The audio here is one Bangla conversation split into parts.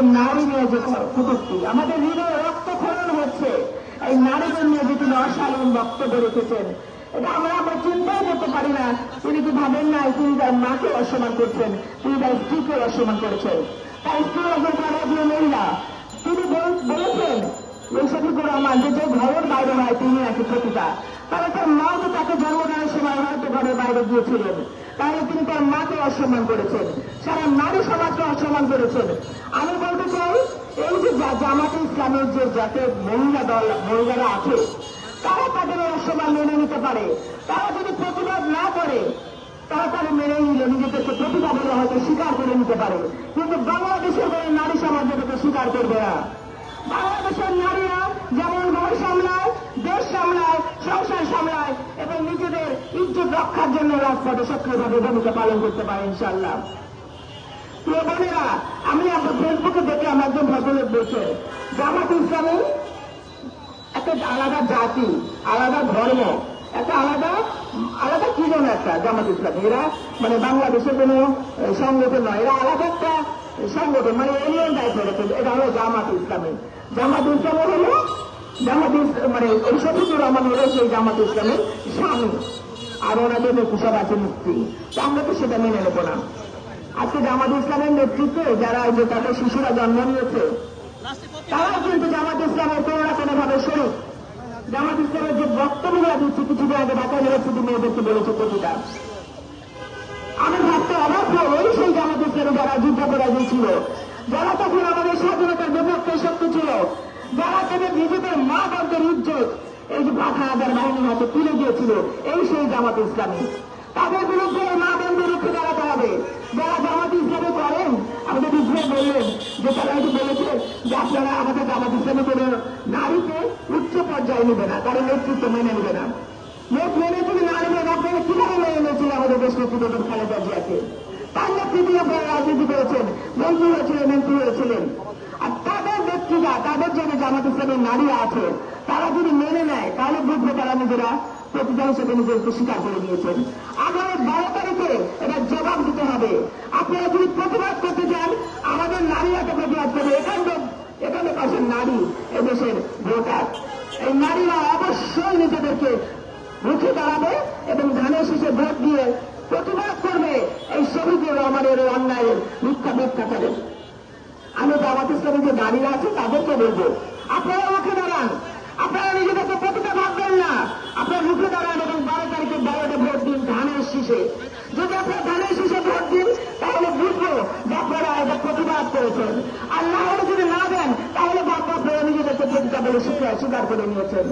যে নারী নিয়ে যে কুটুক্তি, আমাদের হৃদয়ে রক্তক্ষরণ হচ্ছে। এই নারীদের নিয়ে যে তিনি অশালীন বক্তব্য রেখেছেন, এটা আমরা আমরা চিন্তাও করতে পারি না। তিনি কি ভাবেন না তিনি তার মাকে অসম্মান করছেন? তিনি তার স্ত্রীকে অসম্মান করেছেন। তার স্ত্রী একজন ভারতীয় মহিলা। তিনি বলেছেন, এই শফিকুর রহমান যে যে ঘরের বাইরে হয় তিনি নাকি প্রতিটা। তাহলে তার মা তো তাকে জন্মদানের সময় হয়তো ঘরের বাইরে গিয়েছিলেন। তাহলে তিনি তার মাকে অসম্মান করেছেন। সারা নারী সমাজকে অসম্মান করেছেন। আমি বলতে চাই, এই যে জামাতে ইসলামের যে যাতে মহিলা দল, মহিলারা আছে, তারা তাদের অসম্মান মেনে নিতে পারে। তারা যদি প্রতিবাদ না করে, তারা তারা মেনে নিল নিজেদেরকে প্রতিভা বলে হয়তো স্বীকার করে নিতে পারে। কিন্তু বাংলাদেশের নারী সমাজ এটাকে স্বীকার করবে না। বাংলাদেশের নারীরা যেমন দেশ সামলায় সংসার সামলায় এবং নিজেদের ইজ্জত রক্ষার জন্য রাজপথে সক্রিয়ভাবে ভূমিকা পালন করতে পারে ইনশাল্লাহ প্রিয় বোনেরা, আমি ফেসবুকে দেখলাম একজন ভদ্রলোক বলছে, জামাত ইসলামী একটা আলাদা জাতি, আলাদা ধর্ম, একটা আলাদা আলাদা কি যেন একটা জামাত ইসলাম? এরা মানে বাংলাদেশের কোনো সংগঠন নয়, এরা আলাদা একটা সংগঠন মানে এলিয়ন টাইপের এটা হলো জামাত ইসলামী। জামাত ইসলামের হলো জামাত মানে আর ওনাদের সব মুক্তি। আমরা নেতৃত্বে যারা জন্ম নিয়েছে ইসলামের ভাবে শরীর জামাত ইসলামের যে বক্তব্যগুলো দিচ্ছে কিছুদিন আগে বলেছে প্রতিটা। আমি ভাবতে অবাক সেই জামাত ইসলামে যারা যুদ্ধ করা গিয়েছিল যারা তখন আমাদের স্বাধীনতার বিপক্ষে শক্তি ছিল যারা তাদের নিজেদের মা বাপদের ইজ্জত, এই যে পাখা হাজার বাহিনীর হাতে তুলে দিয়েছিল, এই সেই জামাত ইসলামী। তাদের বিরুদ্ধে মা বোনদের রুখে দাঁড়াতে হবে। যারা জামাত ইসলামে করেন আমাদের ইসলাম বললেন যে তারা হয়তো বলেছে যে আপনারা আমাদের জামাত ইসলামে কোনো নারীকে উচ্চ পর্যায়ে নেবে না কারণ নেতৃত্ব মেনে নেবে না। লোক মেনে যদি না নেবেন আপনারা কীভাবে মেনে নিয়েছিল আমাদের দেশ নেতৃত্ব খালেদা জিয়াকে? তার নেতৃত্বে আপনারা রাজনীতি করেছেন, মন্ত্রী হয়েছিলেন মন্ত্রী হয়েছিলেন। আর তাদের জন্য জামাত ইসলামের নারীরা আছে, তারা যদি মেনে নেয়, তাহলে বুঝবে তারা নিজেরা প্রতিটা হিসেবে নিজেদেরকে স্বীকার করে নিয়েছেন। আগামী বারো তারিখে এটা জবাব দিতে হবে। আপনারা যদি প্রতিবাদ করতে চান, আমাদের নারীরা তো প্রতিবাদ করবে। এখানে এখানে পাশের নারী এদেশের ভোটার। এই নারীরা অবশ্যই নিজেদেরকে রুখে দাঁড়াবে এবং ধানের শীষে ভোট দিয়ে প্রতিবাদ করবে। এই শহীদুর এই অন্যায়ের মিথ্যা মিথ্যাচারের আমি জামাত ইসলামের যে নারীরা আছে, তাদেরকে বলব, আপনারা রুখে দাঁড়ান। আপনারা নিজেদেরকে প্রতিটা ভাববেন না? আপনারা রুখে দাঁড়ান এবং বারো তারিখে বারোটা ভোট দিন, ধানের শীষে। যদি আপনারা ধানের শীষে ভোট দিন, তাহলে বুঝব যে আপনারা এটা প্রতিবাদ করেছেন। হলে যদি না দেন, তাহলে বাবা আপনারা নিজেদেরকে প্রতিটা বলে স্বীকার করে নিয়েছেন।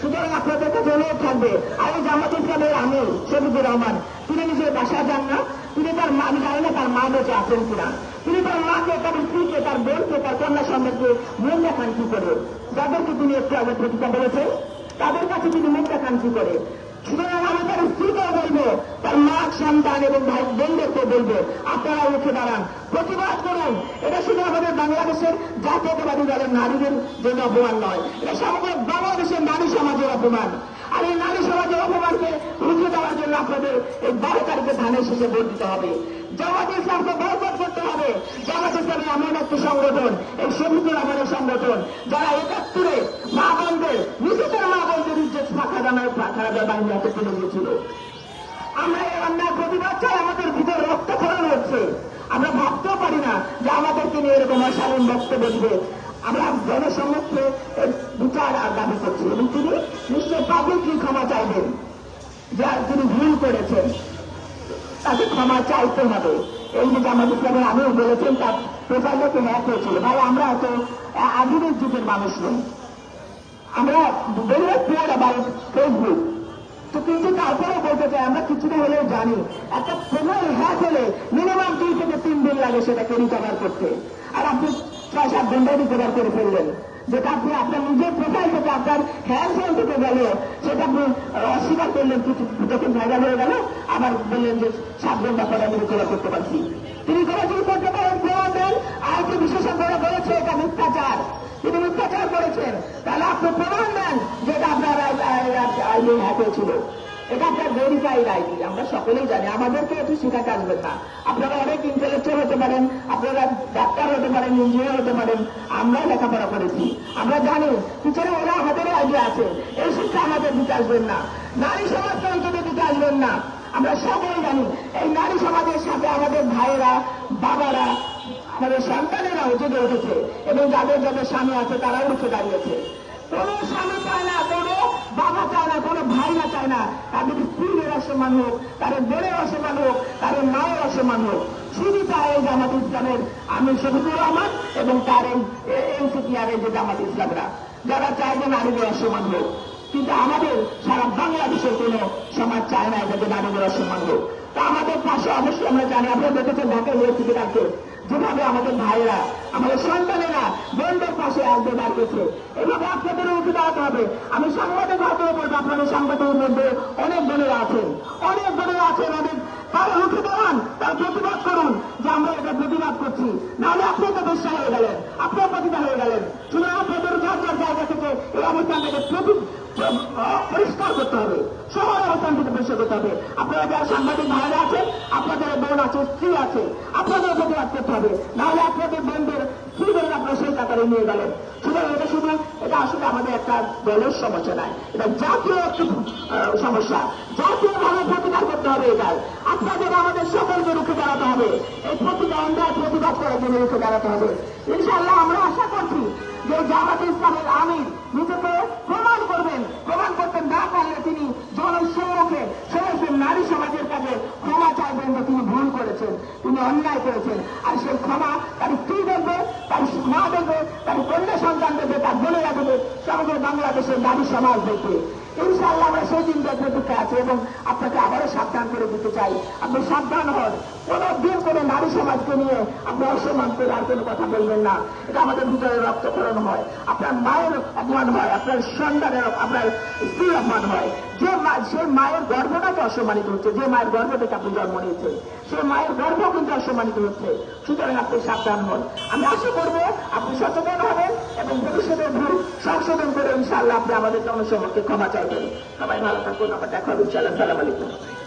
সুতরাং আপনাদের কাছে অনুরোধ থাকবে এই জামাত ইসলামের আমি শফিকুর রহমান, তিনি নিজের বাসায় যান না, তিনি তার মা আমি জানি না তার মা বেঁচে আছেন কিনা। তিনি তার মাকে, তার স্ত্রীকে, তার বোনকে, তার কন্যা সন্তানকে মন দেখান কি করে? যাদেরকে তিনি একটু আগে প্রতিজ্ঞা বলেছেন তাদের কাছে তিনি মুখ দেখান কি করে? সুতরাং আমি তার স্ত্রীকেও বলব, তার মা সন্তান এবং ভাই বোনদেরকে বলব, আপনারা উঠে দাঁড়ান। প্রতিবাদ করুন। এটা শুধু আমাদের বাংলাদেশের জাতীয়তাবাদী দলের নারীদের জন্য অপমান নয়। এটা সমগ্র বাংলাদেশের নারী সমাজের অপমান। আর এই নারী সমাজের অপমানকে রুখে দেওয়ার জন্য আপনাদের এই বারো তারিখে ধানের শেষে ভোট দিতে হবে। জামাত জামাত ইসলামী এমন একটি সংগঠন, এই শহীদুর আমাদের সংগঠন, যারা একাত্তরে মা বোনদের, নিজেদের মা বোনদের ইজ্জত ফাঁকা জানার ফাঁকা বাহিনী হাতে তুলে দিয়েছিল আমরা এই অন্যায় প্রতিবাদ চাই, আমাদের ভিতরে রক্তক্ষরণ হচ্ছে। আমরা ভাবতেও পারি না যে আমাদেরকে নিয়ে এরকম অসাধারণ বক্তব্য দিবে। আমরা জনসম্মুখে বিচার আর দাবি করছি। এবং তিনি নিশ্চয় পাবলিকলি ক্ষমা চাইবেন। যা তিনি ভুল করেছেন, তাকে ক্ষমা চাইতে হবে। এই যে জামাত ইসলামের আমিও বলেছেন, তার প্রোফাইলে তো হ্যাক হয়েছিল। ভাই, আমরা তো আধুনিক যুগের মানুষ নই। আমরা বেরিয়ে প্রিয় আবার ফেসবুক তো কিন্তু তারপরে বলতে চাই, আমরা কিছুটা হলেও জানি, একটা প্রোফাইল হ্যাক হলে মিনিমাম দুই থেকে তিন দিন লাগে সেটাকে রিকভার করতে। আর আপনি ছয় সাত ঘন্টায় রিকভার করে ফেললেন। যেটা আপনি আপনার নিজের প্রোফাইল থেকে আপনার ফোন থেকে গেল সেটা আপনি অস্বীকার করলেন কিছু যখন ভাইরাল হয়ে গেল, আবার বললেন যে সাত ঘণ্টা পরে আমি রিকভার করতে পারছি। তিনি রিকভার করতে পারেন প্রমাণ দেন কি বিশেষজ্ঞরা বলেছে এটা মিথ্যাচার। তিনি মিথ্যাচার করেছেন। তাহলে আপনি প্রমাণ দেন যেটা আপনার আইনে হ্যাক হয়েছিল এটা একটা ভেরিফাইড আইডি আমরা সকলেই জানি। আমাদেরকে একটু শেখাতে আসবেন না। আপনারা অনেক ইন্টেলেকচুয়াল হতে পারেন, আপনারা ডাক্তার হতে পারেন ইঞ্জিনিয়ার হতে পারেন। আমরা লেখাপড়া করেছি। আমরা জানি, পিছনে ওরা হাতের আইডিয়া আছে। এই শিক্ষা আমাদের দিতে আসবেন না। নারী সমাজকে হিসেবে দিতে আসবেন না। আমরা সকলেই জানি, এই নারী সমাজের সাথে আমাদের ভাইয়েরা, বাবারা আমাদের সন্তানেরাও জেগে উঠেছে এবং যাদের যাদের স্বামী আছে তারাও উঠে দাঁড়িয়েছে। কোনো স্বামী চায় না, কোনো বাবা চায় না, কোনো ভাইরা চায় না। তাদের স্ত্রীর অসম্মান হোক, তাদের বোনের অসম্মান হোক, তাদের মায়ের অসম্মান হোক। শুধু চায় এই জামাত ইসলামের আমি শফিকুর রহমান এবং তার এই এনসিপিআর এই যে জামাত ইসলামরা, যারা চায় যে নারীদের অসম্মান হোক। কিন্তু আমাদের সারা বাংলাদেশের কোন সমাজ চায় না যাতে নারীদের অসম্মান হোক। তা আমাদের পাশে অবশ্যই আমরা জানি, আপনারা দেখেছেন ঢাকা ইউনিভার্সিটি কালকে যেভাবে আমাদের ভাইরা আমাদের সন্তানেরা বোনদের পাশে আসবে দাঁড়িয়েছে এভাবে আপনাদের উঠে দাঁড়াতে হবে। আমি সাংবাদিক হতে বলব, আপনাদের সাংবাদিকের মধ্যে অনেক বোনেরা আছেন অনেক বোনেরা আছেন অনেক তারা উঠে দাঁড়ান, তারা প্রতিবাদ করুন যে আমরা এটা প্রতিবাদ করছি। নাহলে আপনি তো বেশ্যা হয়ে গেলেন, আপনিও প্রতিভা হয়ে গেলেন। সুতরাং আপনাদের যার যার জায়গা থেকে এই অবস্থানটাকে প্রতি পরিষ্কার করতে হবে। সবার অবস্থান পরিষ্কার করতে হবে। আপনারা যারা সাংবাদিক ভাইরা আছেন, আপনাদের বোন আছে, স্ত্রী আছে, আপনাদের প্রতিবাদ করতে হবে। নাহলে আপনাদের বোনদের স্ত্রীদের আপনারা সেই কাতারে নিয়ে গেলেন। সুতরাং এটা শুধু, এটা আসলে আমাদের একটা দলের সমস্যা নয়। এটা জাতীয় একটি সমস্যা। জাতীয় ভাবে প্রতিকার করতে হবে এটার আপনাদের আমাদের সকলকে রুখে দাঁড়াতে হবে। এই প্রতিকার অন্যায় প্রতিবাদ করার জন্য রুখে দাঁড়াতে হবে। ইনশাআল্লাহ আমরা আশা করছি অন্যায় করেছেন আর সেই ক্ষমা তার স্ত্রী দেবে তার মা দেবে তার কন্যা সন্তান দেবে তার বোনেরা দেবে সমগ্র বাংলাদেশের নারী সমাজ দেখবে। ইনশাআল্লাহ আমরা সেই দিন দেখতে প্রতীক্ষা আছে এবং আপনাকে আবারও সাবধান করে দিতে চাই। আপনি সাবধান হন। কোন দিন কোন নারী সমাজকে নিয়ে আপনি অসম্মান করে আর কোনো কথা বলবেন না। এটা আমাদের ভিতরে রক্তক্ষরণ হয়। আপনার মায়ের অপমান হয়, আপনার সন্তানের আপনার স্ত্রীর অপমান হয়। যে মা, সে মায়ের গর্ভটাকে অসম্মানিত হচ্ছে, যে মায়ের গর্ভ থেকে আপনি জন্ম নিয়েছে সে মায়ের গর্ব কিন্তু অসম্মানিত হচ্ছে। সুতরাং আপনি সাবধান হন। আমি আশা করব আপনি সচেতন হবেন এবং ভবিষ্যতে ভুল সংশোধন করে ইনশাআল্লাহ আপনি আমাদের জনসমক্ষে ক্ষমা চাইবেন। সবাই ভালো থাকুন। আবার দেখা হবে। ইনশাআল্লাহ। সালাম আলাইকুম।